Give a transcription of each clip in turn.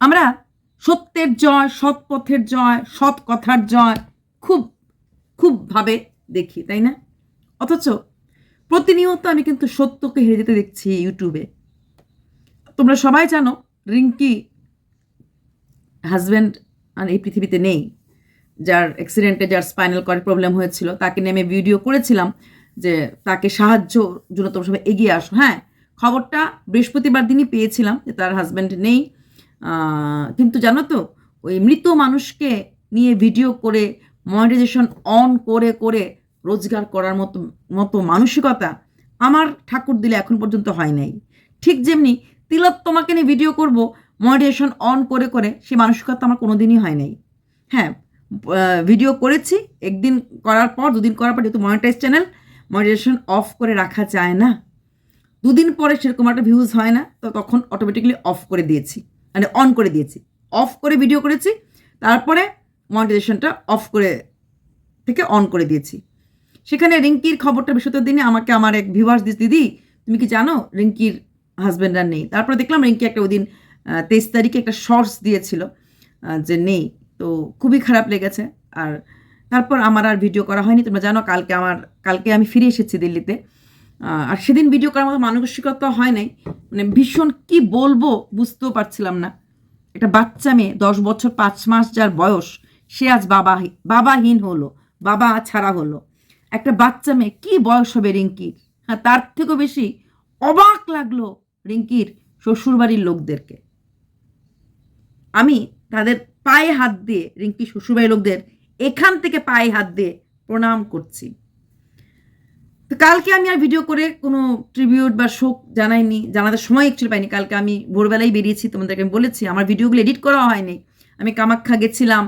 আমরা সত্যের জয়, সৎ পথের জয়, সৎ কথার জয় খুব খুব ভাবে দেখি, তাই না? অথচ প্রতিনিয়ত আমি কিন্তু সত্যকে হেরে যেতে দেখছি ইউটিউবে। তোমরা সবাই জানো, রিঙ্কি হাজব্যান্ড আর এই পৃথিবীতে নেই। যার অ্যাক্সিডেন্টে যার স্পাইনাল কর্ড প্রবলেম হয়েছিল, তাকে নেমে ভিডিও করেছিলাম যে তাকে সাহায্য জন্য তোমরা সবাই এগিয়ে আসো। হ্যাঁ খবরটা বৃহস্পতিবার দিনই পেয়েছিলাম যে তার হাজব্যান্ড নেই। কিন্তু জানো তো, ওই মৃত মানুষকে নিয়ে ভিডিও করে মনিটাইজেশন অন করে করে রোজগার করার মতো মতো মানসিকতা আমার ঠাকুর দিলে এখন পর্যন্ত হয় নাই। ঠিক যেমনি তিলক তোমাকে নিয়ে ভিডিও করব মনিটাইজেশন অন করে করে সে মানসিকতা আমার কোনোদিনই হয় নাই। হ্যাঁ ভিডিও করেছি, একদিন করার পর, দুদিন করার পর যেহেতু মনিটাইজ চ্যানেল মনিটাইজেশন অফ করে রাখা যায় না। দুদিন পরে সেরকম একটা ভিউজ হয় না, তো তখন অটোমেটিকলি অফ করে দিয়েছি। মানে অন করে দিয়েছি। অফ করে ভিডিও করেছি, তারপরে মনিটাইজেশনটা অফ করে থেকে অন করে দিয়েছি। সেখানে রিঙ্কির খবরটা বিশত দিনে আমাকে আমার এক ভিউয়ার্স দিস, দিদি, তুমি কি জানো রিঙ্কির হাজব্যান্ড আর নেই? তারপরে দেখলাম রিঙ্কি একটা ওই দিন তেইশ তারিখে একটা শর্টস দিয়েছিল যে নেই। তো খুবই খারাপ লেগেছে। আর তারপর আমার আর ভিডিও করা হয়নি। তোমরা জানো কালকে আমার, কালকে আমি ফিরে এসেছি দিল্লিতে। আর সেদিন ভিডিও করার মতো মানসিকতা হয় নাই। মানে ভীষণ কি বলব বুঝতেও পারছিলাম না। একটা বাচ্চা মেয়ে, দশ বছর পাঁচ মাস যার বয়স, সে আজ বাবা বাবাহীন হলো, বাবা ছাড়া হলো। একটা বাচ্চা মেয়ে, কি বয়স হবে রিঙ্কির? হ্যাঁ তার থেকেও বেশি অবাক লাগল রিঙ্কির শ্বশুরবাড়ির লোকদেরকে। আমি তাদের পায়ে হাত দিয়ে রিঙ্কি শ্বশুরবাড়ির লোকদের এখান থেকে পায়ে হাত দিয়ে প্রণাম করছি। তো কালকে আমি আর ভিডিও করে কোনো ট্রিবিউট বা শোক জানাইনি, জানাতে সময় অ্যাকচুয়ালি পাইনি। কালকে আমি ভোরবেলায় বেরিয়েছি, তোমাদেরকে আমি বলেছি, আমার ভিডিওগুলো এডিট করা হয়নি। আমি কামাখ্যা গেছিলাম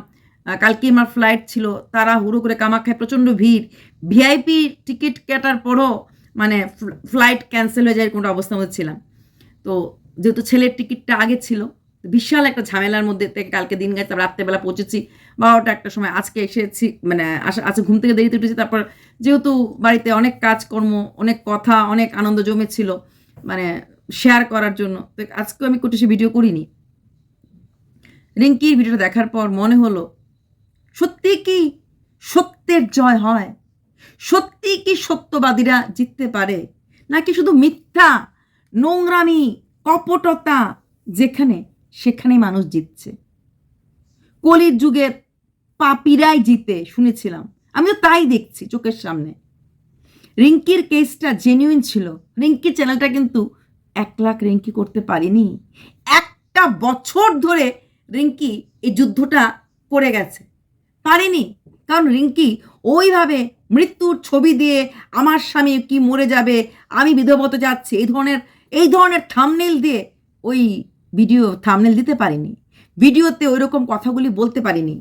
কালকে আমার ফ্লাইট ছিল তারা হুড়ো করে কামাখ্যায় প্রচণ্ড ভিড়। ভিআইপি টিকিট কাটার পরও মানে ফ্লাইট ক্যান্সেল হয়ে যায় কোনো অবস্থা মধ্যে ছিলাম। তো যেহেতু ছেলের টিকিটটা আগে ছিল বিশাল একটা ঝামেলার মধ্যে থেকে কালকে দিন গেছে তারপর রাত্রেবেলা পৌঁছেছি। বারোটা একটা সময় আজকে এসেছি মানে আজকে ঘুম থেকে দেরিতে উঠেছি, তারপর যেহেতু বাড়িতে অনেক কাজকর্ম, অনেক কথা, অনেক আনন্দ জমেছিল মানে শেয়ার করার জন্য, তো আজকেও আমি কোটি ভিডিও করিনি। রিঙ্কির ভিডিওটা দেখার পর মনে হলো, সত্যি কি সত্যের জয় হয়? সত্যি কি সত্যবাদীরা জিততে পারে? নাকি শুধু মিথ্যা, নোংরামি, কপটতা, যেখানে সেখানে মানুষ জিতছে। কলির যুগের পাপিরাই জিতে, শুনেছিলাম। আমিও তাই দেখছি চোখের সামনে। রিঙ্কির কেসটা জেনুইন ছিল। রিঙ্কির চ্যানেলটা কিন্তু এক লাখ রিঙ্কি করতে পারিনি। একটা বছর ধরে রিঙ্কি এই যুদ্ধটা করে গেছে। পারেনি। কারণ রিঙ্কি ওইভাবে মৃত্যুর ছবি দিয়ে, আমার স্বামী কি মরে যাবে, আমি বিধবত যাচ্ছি। এই ধরনের এই ধরনের থামনেল দিয়ে ওই ভিডিও থামনেল দিতে পারিনি। ভিডিওতে ওই রকম কথাগুলি বলতে পারিনি।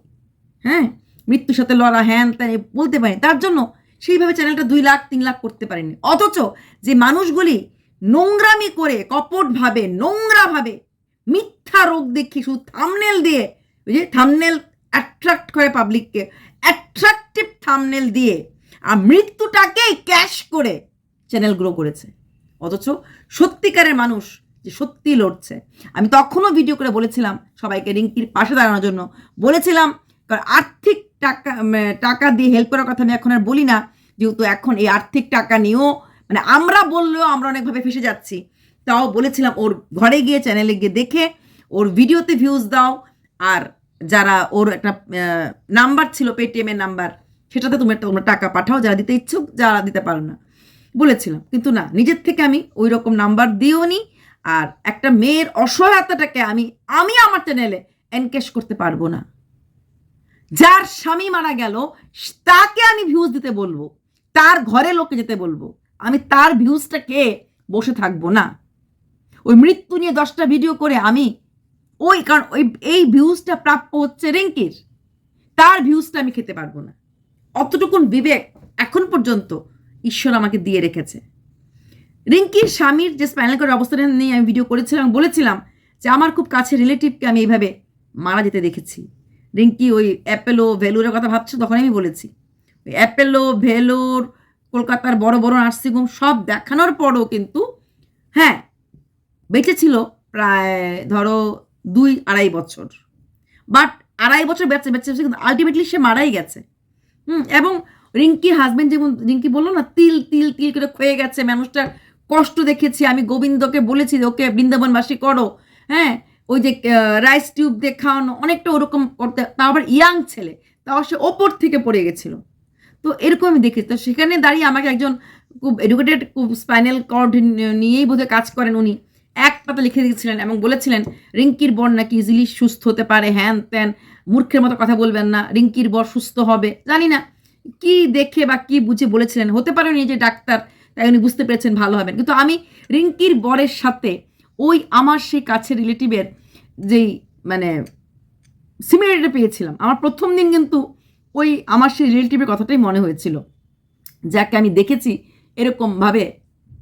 হ্যাঁ? মৃত্যুর সাথে লড়া, হ্যান ত্যান বলতে পারিনি। তার জন্য সেইভাবে চ্যানেলটা দুই লাখ, তিন লাখ করতে পারিনি। অথচ যে মানুষগুলি নোংরামি করে, কপটভাবে, নোংরাভাবে মিথ্যা রোগ দেখি শুধু থামনেল দিয়ে, ওই যে থামনেল অ্যাট্রাক্ট করে পাবলিককে অ্যাট্রাকটিভ থামনেল দিয়ে, আর মৃত্যুটাকেই ক্যাশ করে চ্যানেল গ্রো করেছে। অথচ সত্যিকারের মানুষ যে সত্যি লড়ছে। আমি তখনও ভিডিও করে বলেছিলাম সবাইকে রিঙ্কির পাশে দাঁড়ানোর জন্য। বলেছিলাম, কারণ আর্থিক টাকা টাকা দিয়ে হেল্প করার কথা আমি এখন আর বলি না। যেহেতু এখন এই আর্থিক টাকা নিয়েও মানে আমরা বললেও আমরা অনেকভাবে ফেসে যাচ্ছি। তাও বলেছিলাম, ওর ঘরে গিয়ে চ্যানেলে গিয়ে দেখে, ওর ভিডিওতে ভিউজ দাও। আর যারা ওর একটা নাম্বার ছিল পেটিএমের নাম্বার সেটাতে তুমি তোমরা টাকা পাঠাও, যারা দিতে ইচ্ছুক, যারা দিতে পারো না। বলেছিলাম, কিন্তু না, নিজের থেকে আমি ওই রকম নাম্বার দিও নি আর একটা মেয়ের অসহায়তাটাকে আমি আমি আমার চ্যানেলে এনকেশ করতে পারব না। যার স্বামী মারা গেল, তাকে আমি ভিউজ দিতে বলব, তার ঘরে লোকে যেতে বলব, আমি তার ভিউজটাকে বসে থাকব না। ওই মৃত্যু নিয়ে দশটা ভিডিও করে আমি, ওই কারণ ওই, এই ভিউজটা প্রাপ্য হচ্ছে রিঙ্কির। তার ভিউজটা আমি খেতে পারব না। অতটুকুন বিবেক এখন পর্যন্ত ঈশ্বর আমাকে দিয়ে রেখেছে। রিঙ্কির স্বামীর যে স্পাইনাল করার অবস্থাটা নিয়ে আমি ভিডিও করেছিলাম, বলেছিলাম যে আমার খুব কাছে রিলেটিভকে আমি এইভাবে মারা যেতে দেখেছি। রিঙ্কি ওই অ্যাপেলো ভেলুরের কথা ভাবছ তখন আমি বলেছি। ওই অ্যাপেলো ভেলোর কলকাতার বড় বড় নার্সিংহোম সব দেখানোর পরও কিন্তু হ্যাঁ বেঁচে ছিল প্রায় ধরো দুই আড়াই বছর। বাট আড়াই বছর বেঁচে বেঁচে কিন্তু আলটিমেটলি সে মারাই গেছে। হুম, এবং রিঙ্কির হাজবেন্ড যেমন, রিঙ্কি বলল না, তিল তিল তিল করে ক্ষয়ে গেছে মানুষটার কষ্ট দেখেছি, আমি গোবিন্দকে বলেছি ওকে বৃন্দাবনবাসী করো। হ্যাঁ ওই যে রাইস টিউব দিয়ে খাওয়ানো, অনেকটা ওরকম করতে। তাও আবার ইয়াং ছেলে তাও সে ওপর থেকে পড়ে গেছিল। তো এরকম আমি দেখেছি। তো সেখানে দাঁড়িয়ে আমাকে একজন খুব এডুকেটেড খুব স্পাইনাল কর্ড নিয়েই বোধহয় কাজ করেন উনি। এক পাতা লিখে দিয়েছিলেন এবং বলেছিলেন, রিঙ্কির বর নাকি ইজিলি সুস্থ হতে পারে। হ্যান ত্যান, মূর্খের মতো কথা বলবেন না, রিঙ্কির বর সুস্থ হবে। জানি না, কি দেখে বা কি বুঝে বলেছিলেন। হতে পারে উনি যে ডাক্তার তাই উনি বুঝতে পেরেছেন ভালো হবেন। কিন্তু আমি রিঙ্কির বরের সাথে ওই আমার সেই কাছের রিলেটিভের যেই মানে সিমিলারিটি পেয়েছিলাম। আমার প্রথম দিন কিন্তু ওই আমার সেই রিলেটিভের কথাটাই মনে হয়েছিল। যাকে আমি দেখেছি এরকমভাবে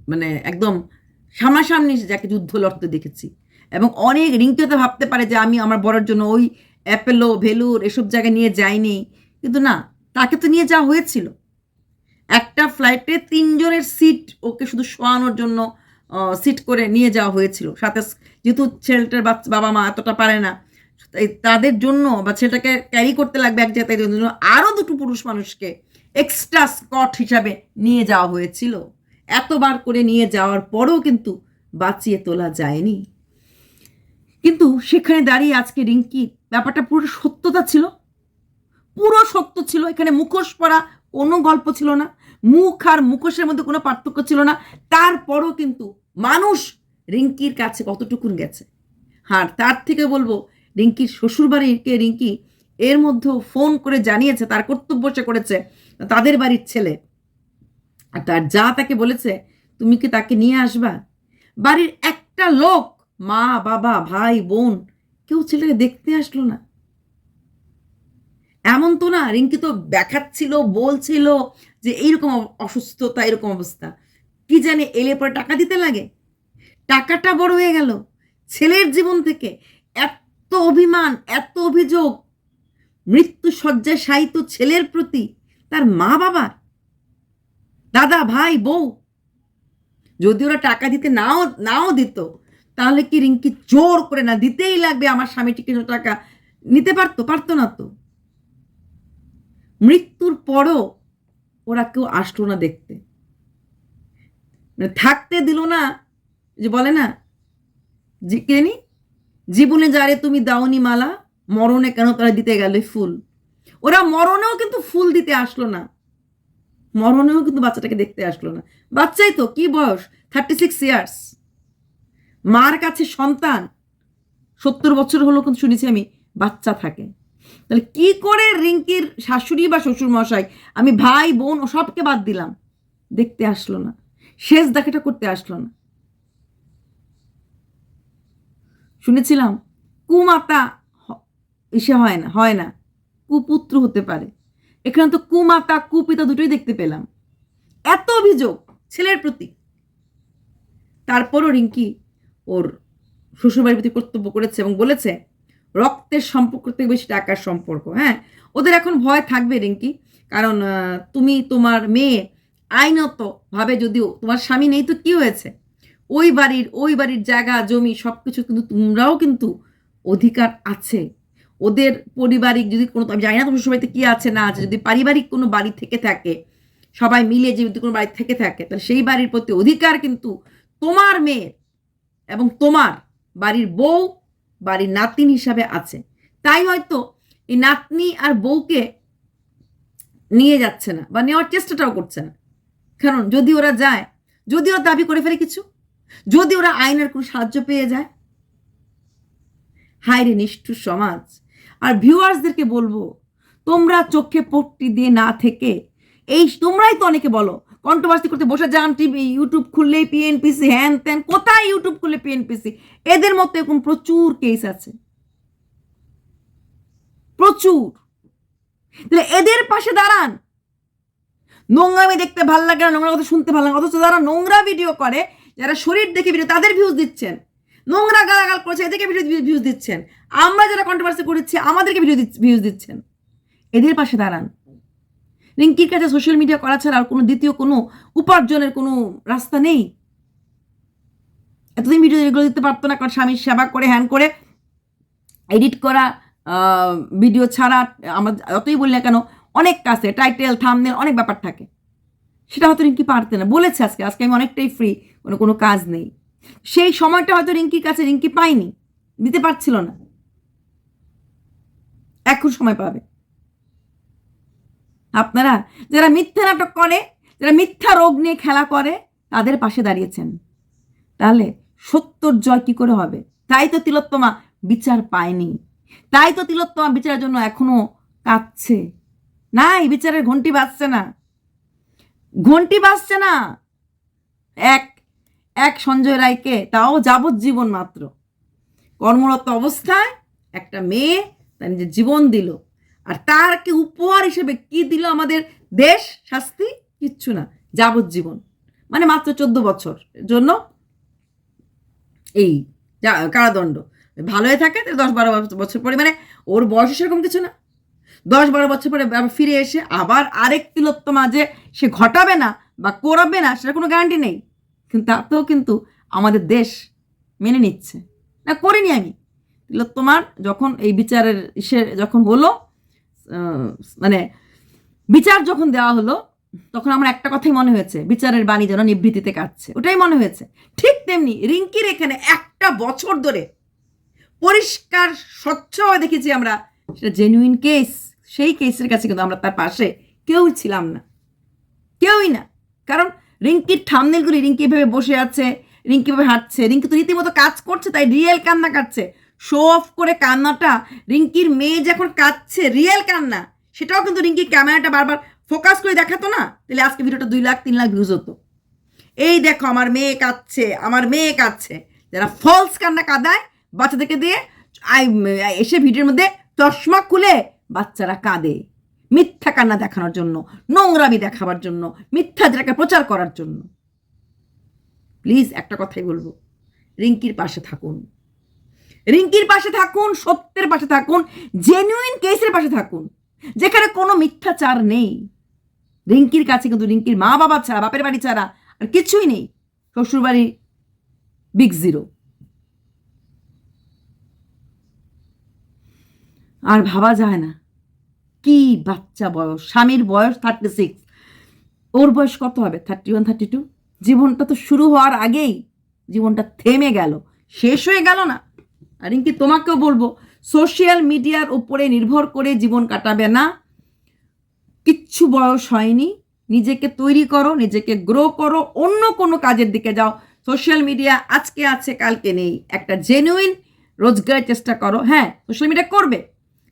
মানে একদম সামনাসামনি যাকে যুদ্ধ লড়তে দেখেছি। এবং অনেক রিঙ্কিও তো ভাবতে পারে যে আমি আমার বড়ের জন্য ওই অ্যাপেলো, ভেলুর এসব জায়গায় নিয়ে যাইনি। কিন্তু না, তাকে তো নিয়ে যাওয়া হয়েছিল। একটা ফ্লাইটে তিনজনের সিট ওকে শুধু শোয়ানোর জন্য সিট করে নিয়ে যাওয়া হয়েছিল। সাথে যেহেতু ছেলেটার বাচ্চা বাবা মা এতটা পারে না তাদের জন্য বা ছেলেটাকে ক্যারি করতে লাগবে এক জায়গায় জন্য আরও দুটো পুরুষ মানুষকে এক্সট্রা স্কট হিসাবে নিয়ে যাওয়া হয়েছিল। এতবার করে নিয়ে যাওয়ার পরেও কিন্তু বাঁচিয়ে তোলা যায়নি। কিন্তু সেখানে দাঁড়িয়ে আজকে রিঙ্কি, ব্যাপারটা পুরো সত্যতা ছিল। পুরো সত্য ছিল। এখানে মুখোশ পরা কোনো গল্প ছিল না, মুখ আর মুখোশের মধ্যে কোনো পার্থক্য ছিল না। তারপরও কিন্তু মানুষ রিঙ্কির কাছে কতটুকুন গেছে। আর তার থেকে বলব, রিঙ্কির শ্বশুরবাড়িকে রিঙ্কি এর মধ্যেও ফোন করে জানিয়েছে, তার কর্তব্য সে করেছে, তাদের বাড়ির ছেলে। আর তার যা তাকে বলেছে, তুমি কি তাকে নিয়ে আসবা? বাড়ির একটা লোক, মা, বাবা, ভাই, বোন, কেউ ছেলেকে দেখতে আসলো না। এমন তো না, রিঙ্কি তো দেখাচ্ছিল বলছিল যে এইরকম অসুস্থতা, এরকম অবস্থা। কি জানে এলে পরে টাকা দিতে লাগে? টাকাটা বড় হয়ে গেল। ছেলের জীবন থেকে এত অভিমান, এত অভিযোগ। মৃত্যু শয্যায় শায়িত ছেলের প্রতি তার মা বাবা দাদা, ভাই, বউ। যদি ওরা টাকা দিতে নাও নাও দিত, তাহলে কি রিঙ্কি জোর করে না দিতেই লাগবে? আমার স্বামীটিকে টাকা নিতে পারতো পারতো না তো। মৃত্যুর পরও ওরা কেউ আসলো না দেখতে। মানে থাকতে দিল না, যে বলে না, যে কেনি জীবনে যারে তুমি দাওনি মালা, মরণে কেন তারা দিতে গেলে ফুল? ওরা মরণেও কিন্তু ফুল দিতে আসলো না। মরণেও কিন্তু বাচ্চাটাকে দেখতে আসলো না। বাচ্চাই তো, কি বয়স? থার্টি সিক্স ইয়ার্স মার কাছে সন্তান, সত্তর বছর হলো কিন্তু শুনেছি আমি, বাচ্চা থাকে। তাহলে কি করে রিঙ্কির শাশুড়ি বা শ্বশুর মশাই আমি ভাই, বোন, ও সবকে বাদ দিলাম? দেখতে আসলো না। শেষ দেখাটা করতে আসলো না। শুনেছিলাম, কুমাতা ইসে হয় না হয় না। কুপুত্র হতে পারে। এখানে তো কুমাতা, কুপিতা দুটোই দেখতে পেলাম। এত অভিযোগ ছেলের প্রতি। তারপরও রিঙ্কি ওর শ্বশুরবাড়ির প্রতি কর্তব্য করেছে এবং বলেছে রক্তের সম্পর্ক থেকে বেশি টাকার সম্পর্ক হ্যাঁ? ওদের এখন ভয় থাকবে রিঙ্কি, কারণ তুমি তোমার মেয়ে আইনত ভাবে যদিও তোমার স্বামী নেই তো কি হয়েছে? ওই বাড়ির ওই বাড়ির জায়গা, জমি সব কিছু কিন্তু তোমরাও কিন্তু অধিকার আছে। ওদের পারিবারিক যদি কোনো, আমি জানি না তোমার সবাইতে কি আছে, না আছে, যদি পারিবারিক কোনো বাড়ি থেকে থাকে, সবাই মিলে যদি কোনো বাড়ি থেকে থাকে, তাহলে সেই বাড়ির প্রতি অধিকার কিন্তু তোমার মেয়ের এবং তোমার বাড়ির বউ বাড়ির নাতিন হিসাবে আছে। তাই হয়তো এই নাতনি আর বউকে নিয়ে যাচ্ছে না বা নেওয়ার চেষ্টাটাও করছে না। কারণ যদি ওরা যায়, যদি ওরা দাবি করে ফেলে কিছু, যদি ওরা আইনের কোনো সাহায্য পেয়ে যায়, হায় রে নিষ্ঠুর সমাজ। আর ভিউয়ার্সদেরকে বলব, তোমরা চোখে পট্টি দিয়ে না থেকে, এই তোমরাই তো অনেকে বলো কন্ট্রোভার্সি করতে বসে যান টিভি ইউটিউব খুললেই পিএনপিসি হ্যান ত্যান, কোথায় ইউটিউব খুললে পিএনপিসি এদের মতো এরকম প্রচুর কেস আছে। প্রচুর। তাহলে এদের পাশে দাঁড়ান। নোংরামি দেখতে ভালো লাগে না, নোংরা কথা শুনতে ভালো লাগে। অথচ যারা নোংরা ভিডিও করে, যারা শরীর দেখে ভিডিও তাদের ভিউজ দিচ্ছেন। নোংরা গালাগাল করছে, এদেরকে ভিডিও ভিউজ দিচ্ছেন। আমরা যারা কন্ট্রোভার্সি করেছি, আমাদেরকে ভিডিও ভিউজ দিচ্ছেন। এদের পাশে দাঁড়ান। রিঙ্কির কাছে সোশ্যাল মিডিয়া করা ছাড়া আর কোনো দ্বিতীয় কোনো উপার্জনের কোনো রাস্তা নেই। এতদিন ভিডিও এগুলো দিতে পারতো না, কারণ স্বামীর সেবা করে হ্যান করে এডিট করা ভিডিও ছাড়া আমার যতই বলি না কেন, অনেক কাছে টাইটেল থামনেল অনেক ব্যাপার থাকে। সেটা হয়তো রিঙ্কি পারতে না, বলেছে আজকে আজকে আমি অনেকটাই ফ্রি কোনো কোনো কাজ নেই। সেই সময়টা হয়তো রিঙ্কির কাছে রিঙ্কি পায়নি, দিতে পারছিল না। এখন সময় পাবে। আপনারা যারা মিথ্যা নাটক করে, যারা মিথ্যা রোগ নিয়ে খেলা করে, তাদের পাশে দাঁড়িয়েছেন। তাহলে সত্যর জয় কি করে হবে? তাই তো তিলোত্তমা বিচার পায়নি। তাই তো তিলোত্তমা বিচারের জন্য এখনও কাঁদছে। নাই, বিচারের ঘন্টি বাজছে না। ঘন্টি বাজছে না। এক এক সঞ্জয় রায়কে, তাও যাবজ্জীবন মাত্র। কর্মরত অবস্থায় একটা মেয়ে তার নিজের জীবন দিল। আর তারকে উপহার হিসেবে কি দিল আমাদের দেশ? শাস্তি? কিচ্ছু না। যাবজ্জীবন। মানে মাত্র চোদ্দ বছর। জন্য এই কারাদণ্ড। ভালো হয়ে থাকে দশ বারো বছর পরে। মানে ওর বয়স সেরকম কিছু না। দশ বারো বছর পরে ফিরে এসে আবার আরেক তিলোত্তমা যে সে ঘটাবে না বা করাবে না, সেটা কোনো গ্যারান্টি নেই। কিন্তু তাতেও কিন্তু আমাদের দেশ মেনে নিচ্ছে। না, করিনি আমি। তিলোত্তমার যখন এই বিচারের ইসে যখন হলো মানে বিচার যখন দেওয়া হলো, তখন আমার একটা কথাই মনে হয়েছে, বিচারের বাণী যেন নিবৃত্তিতে কাটছে। ওটাই মনে হয়েছে। ঠিক তেমনি রিঙ্কির এখানে একটা বছর ধরে পরিষ্কার, স্বচ্ছভাবে দেখেছি আমরা, সেটা জেনুইন কেস সেই কেসের কাছে কিন্তু আমরা তার পাশে কেউই ছিলাম না। কেউই না। কারণ রিঙ্কির থামনেলগুলি রিঙ্কি এভাবে বসে আছে, রিঙ্কি ভাবে হাঁটছে, রিঙ্কি তো রীতিমতো কাজ করছে, তাই রিয়েল কান্না কাটছে। শো অফ করে কান্নাটা রিঙ্কির মেয়ে যখন কাঁদছে রিয়েল কান্না, সেটাও কিন্তু রিঙ্কির ক্যামেরাটা বারবার ফোকাস করে দেখাতো না? তাহলে আজকে ভিডিওটা দুই লাখ, তিন লাখ ভিউজ হতো। এই দেখো আমার মেয়ে কাঁদছে, আমার মেয়ে কাঁদছে। যারা ফলস কান্না কাঁদায়, বাচ্চাদেরকে দিয়ে এসে ভিডিওর মধ্যে চশমা খুলে বাচ্চারা কাঁদে। মিথ্যা কান্না দেখানোর জন্য, নোংরামি দেখাবার জন্য, মিথ্যা যেটাকে প্রচার করার জন্য। প্লিজ একটা কথাই বলব, রিঙ্কির পাশে থাকুন। রিঙ্কির পাশে থাকুন, সত্যের পাশে থাকুন জেনুইন কেসের পাশে থাকুন, যেখানে কোনো মিথ্যাচার নেই। রিঙ্কির কাছে কিন্তু রিঙ্কির মা বাবা ছাড়া, বাপের বাড়ি ছাড়া আর কিছুই নেই। শ্বশুরবাড়ি বিগ জিরো আর ভাবা যায় না, কি বাচ্চা বয়স, স্বামীর বয়স থার্টি সিক্স ওর বয়স কত হবে? থার্টি ওয়ান থার্টি টু জীবনটা তো শুরু হওয়ার আগেই জীবনটা থেমে গেল, শেষ হয়ে গেল না। আর ইনকি তোমাকেও বলব সোশ্যাল মিডিয়ার উপরে নির্ভর করে জীবন কাটাবে না। কিচ্ছু বয়স হয়নি, নিজেকে তৈরি করো, নিজেকে গ্রো করো, অন্য কোনো কাজের দিকে যাও। সোশ্যাল মিডিয়া আজকে আছে, কালকে নেই। একটা জেনুইন রোজগারের চেষ্টা করো। হ্যাঁ সোশ্যাল মিডিয়া করবে।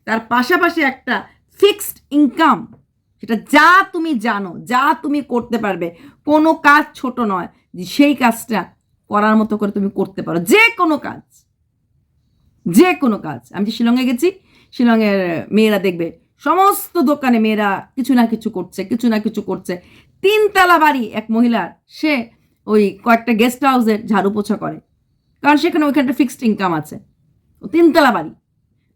তার পাশাপাশি একটা ফিক্সড ইনকাম সেটা যা তুমি জানো, যা তুমি করতে পারবে, কোনো কাজ ছোট নয় সেই কাজটা করার মতো করে তুমি করতে পারো। যে কোনো কাজ। যে কোনো কাজ। আমি যে শিলংয়ে গেছি, শিলংয়ের মেয়েরা দেখবে, সমস্ত দোকানে মেয়েরা কিছু না কিছু করছে, কিছু না কিছু করছে। তিনতলা বাড়ি এক মহিলার, সে ওই কয়েকটা গেস্ট হাউসের ঝাড়ু পোছা করে। কারণ সেখানে ওইখানটা ফিক্সড ইনকাম আছে। ও তিনতলা বাড়ি।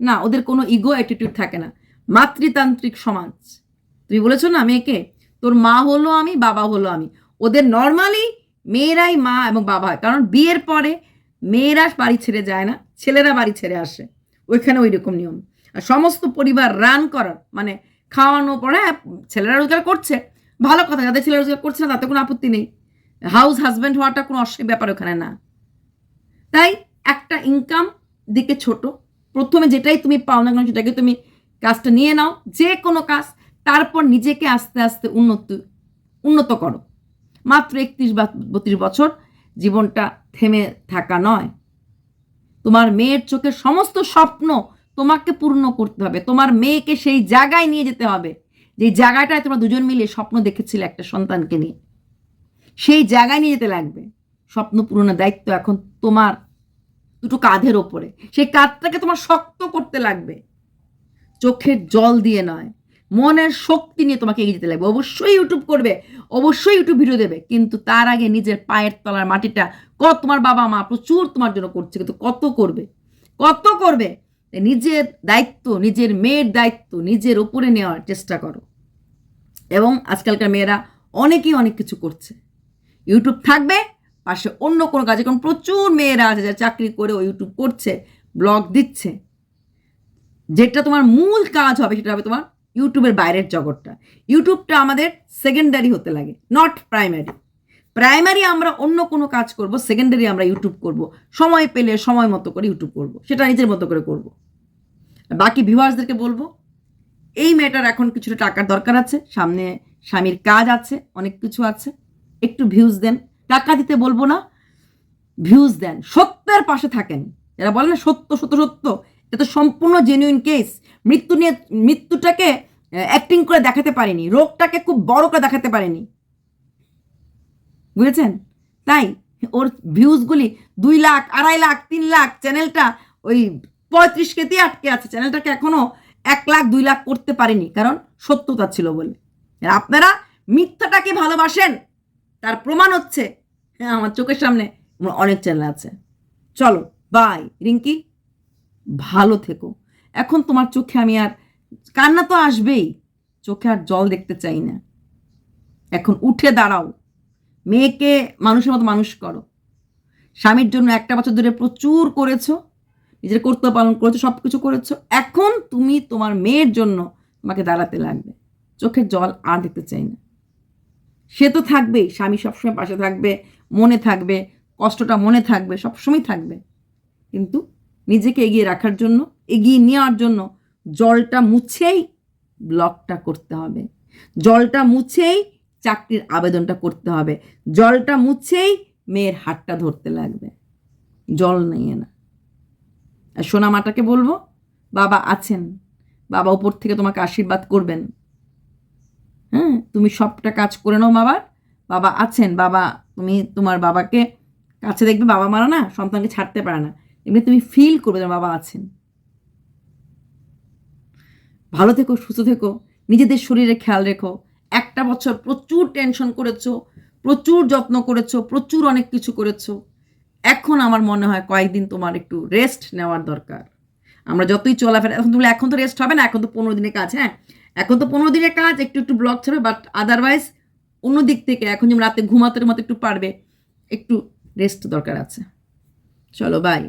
না, ওদের কোনো ইগো অ্যাটিটিউড থাকে না। মাতৃতান্ত্রিক সমাজ। তুমি বলেছ না মেয়েকে? তোর মা হলো আমি, বাবা হলো আমি। ওদের নর্মালি মেয়েরাই মা এবং বাবা হয়। কারণ বিয়ের পরে মেয়েরা বাড়ি ছেড়ে যায় না, ছেলেরা বাড়ি ছেড়ে আসে। ওইখানে ওই রকম নিয়ম। আর সমস্ত পরিবার রান করার মানে খাওয়ানো পরে হ্যাঁ ছেলেরা রোজগার করছে। ভালো কথা, যাদের ছেলেরা রোজগার করছে না, তাতে কোনো আপত্তি নেই। হাউস হাজব্যান্ড হওয়াটা কোনো অস্বাভাবিক ব্যাপার ওখানে না। তাই একটা ইনকাম দিকে ছোট। প্রথমে যেটাই তুমি পাও না কেন, সেটাকে তুমি কাজটা নিয়ে নাও। যে কোনো কাজ, তারপর নিজেকে আস্তে আস্তে উন্নত উন্নত করো। মাত্র একত্রিশ বা বত্রিশ বছর জীবনটা থেমে থাকা নয়। তোমার মেয়ের চোখের সমস্ত স্বপ্ন তোমাকে পূর্ণ করতে হবে। তোমার মেয়েকে সেই জায়গায় নিয়ে যেতে হবে। যে জায়গাটায় তোমরা দুজন মিলে স্বপ্ন দেখেছিলে একটা সন্তানকে নিয়ে। সেই জায়গায় নিয়ে যেতে লাগবে। স্বপ্ন পূরণের দায়িত্ব এখন তোমার দুটো কাঁধের ওপরে। সেই কাঁধটাকে তোমার শক্ত করতে লাগবে। চোখের জল দিয়ে নয় মনের শক্তি নিয়ে তোমাকে এগিয়ে যেতে লাগবে। অবশ্যই ইউটিউব করবে, অবশ্যই ইউটিউব ভিডিও দেবে, কিন্তু তার আগে নিজের পায়ের তলার মাটিটা কত, তোমার বাবা মা প্রচুর তোমার জন্য করছে, কিন্তু কত করবে? কত করবে? নিজের দায়িত্ব, নিজের মেয়ের দায়িত্ব, নিজের ওপরে নেওয়ার চেষ্টা করো। এবং আজকালকার মেয়েরা অনেকেই অনেক কিছু করছে। ইউটিউব থাকবে, পাশে অন্য কোনো কাজে, কারণ প্রচুর মেয়েরা আছে যারা চাকরি করে ও ইউটিউব করছে ব্লগ দিচ্ছে। যেটা তোমার মূল কাজ হবে, সেটা হবে তোমার ইউটিউবের বাইরের জগৎটা। ইউটিউবটা আমাদের সেকেন্ডারি হতে লাগে নট প্রাইমারি প্রাইমারি আমরা অন্য কোনো কাজ করব সেকেন্ডারি আমরা ইউটিউব করব। সময় পেলে সময় মতো করে ইউটিউব করব, সেটা নিজের মতো করে করব। বাকি ভিউয়ার্সদেরকে বলব, এই মেয়েটার এখন কিছুটা টাকার দরকার আছে, সামনে স্বামীর কাজ আছে, অনেক কিছু আছে, একটু ভিউজ দেন। টাকা দিতে বলব না ভিউজ দেন। সত্যের পাশে থাকেন। এরা বলে না সত্য সত্য সত্য এটা তো সম্পূর্ণ জেনুইন কেস মৃত্যু নিয়ে, মৃত্যুটাকে অ্যাক্টিং করে দেখাতে পারেনি, রোগটাকে খুব বড় করে দেখাতে পারেনি। বুঝেছেন? তাই ওর ভিউজগুলি দুই লাখ, আড়াই লাখ, তিন লাখ চ্যানেলটা ওই পঁয়ত্রিশ কেতে আটকে আছে। চ্যানেলটাকে এখনও এক লাখ, দুই লাখ করতে পারেনি, কারণ সত্যতা ছিল বলে। আপনারা মিথ্যাটাকে ভালোবাসেন, তার প্রমাণ হচ্ছে হ্যাঁ আমার চোখের সামনে অনেক চ্যানেল আছে। চলো বাই রিঙ্কি। ভালো থেকো। এখন তোমার চোখে আমি আর কান্না তো আসবেই, চোখে আর জল দেখতে চাই না। এখন উঠে দাঁড়াও, মেয়েকে মানুষের মতো মানুষ করো। স্বামীর জন্য একটা বছর ধরে প্রচুর করেছ, নিজের কর্তব্য পালন করেছ সব কিছু করেছ। এখন তুমি তোমার মেয়ের জন্য তোমাকে দাঁড়াতে লাগবে। চোখের জল আর দেখতে চাই না। সে তো থাকবেই, স্বামী সবসময় পাশে থাকবে, মনে থাকবে, কষ্টটা মনে থাকবে, সবসময় থাকবে। কিন্তু নিজেকে এগিয়ে রাখার জন্য, এগিয়ে নেওয়ার জন্য জলটা মুছেই ব্লকটা করতে হবে। জলটা মুছেই চাকরির আবেদনটা করতে হবে। জলটা মুছেই মেয়ের হাতটা ধরতে লাগবে। জল নিয়ে না। আর সোনা মাটাকে বলব, বাবা আছেন, বাবা উপর থেকে তোমাকে আশীর্বাদ করবেন। হ্যাঁ তুমি সবটা কাজ করে নাও বাবার। বাবা আছেন, বাবা, তুমি তোমার বাবাকে কাছে দেখবে, বাবা মারা না সন্তানকে ছাড়তে পারে না। এমনি তুমি ফিল করবে তোমার বাবা আছেন। ভালো থেকো, সুস্থ থেকো, নিজেদের শরীরে খেয়াল রেখো। একটা বছর প্রচুর টেনশন করেছ, প্রচুর যত্ন করেছ, প্রচুর অনেক কিছু করেছ। এখন আমার মনে হয় কয়েকদিন তোমার একটু রেস্ট নেওয়ার দরকার। আমরা যতই চলাফেরা, এখন তুমি, এখন তো রেস্ট হবে না, এখন তো পনেরো দিনের কাজ হ্যাঁ? এখন তো পনেরো দিনের কাজ, একটু একটু ব্লক ছাড়বে বাট আদারওয়াইজ অন্য দিক থেকে, এখন যেমন রাতে ঘুমাতে মতো একটু পারবে, একটু রেস্ট দরকার আছে। চলো বাই